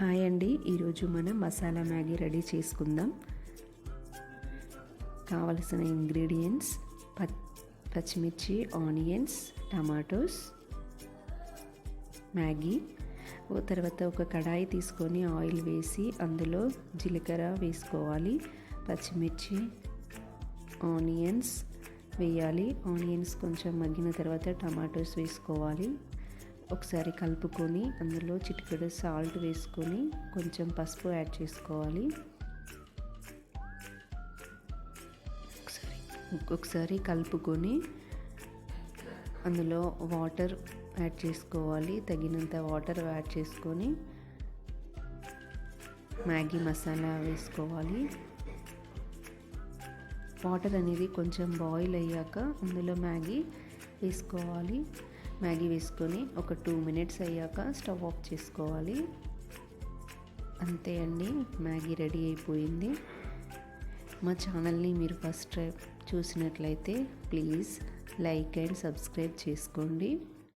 Hi అండి. ఈరోజు మనం మసాలా మ్యాగీ రెడీ చేసుకుందాం. కావలసిన ఇంగ్రీడియంట్స్ ప పచ్చిమిర్చి ఆనియన్స్ టమాటోస్ మ్యాగీ. తర్వాత ఒక కడాయి తీసుకొని ఆయిల్ వేసి అందులో జీలకర్ర వేసుకోవాలి. పచ్చిమిర్చి ఆనియన్స్ వేయాలి. ఆనియన్స్ కొంచెం మగ్గిన తర్వాత టమాటోస్ వేసుకోవాలి. ఒకసారి కలుపుకొని అందులో చిటికెడు సాల్ట్ వేసుకొని కొంచెం పసుపు యాడ్ చేసుకోవాలి. ఒకసారి ఒకసారి కలుపుకొని అందులో వాటర్ యాడ్ చేసుకోవాలి. తగినంత వాటర్ యాడ్ చేసుకొని మ్యాగీ మసాలా వేసుకోవాలి. వాటర్ అనేది కొంచెం బాయిల్ అయ్యాక అందులో మ్యాగీ వేసుకోవాలి. మ్యాగీ వేసుకొని ఒక టూ మినిట్స్ అయ్యాక స్టవ్ ఆఫ్ చేసుకోవాలి. అంతే అండి మ్యాగీ రెడీ అయిపోయింది. మా ఛానల్ని మీరు ఫస్ట్ చూసినట్లయితే ప్లీజ్ లైక్ అండ్ సబ్స్క్రైబ్ చేసుకోండి.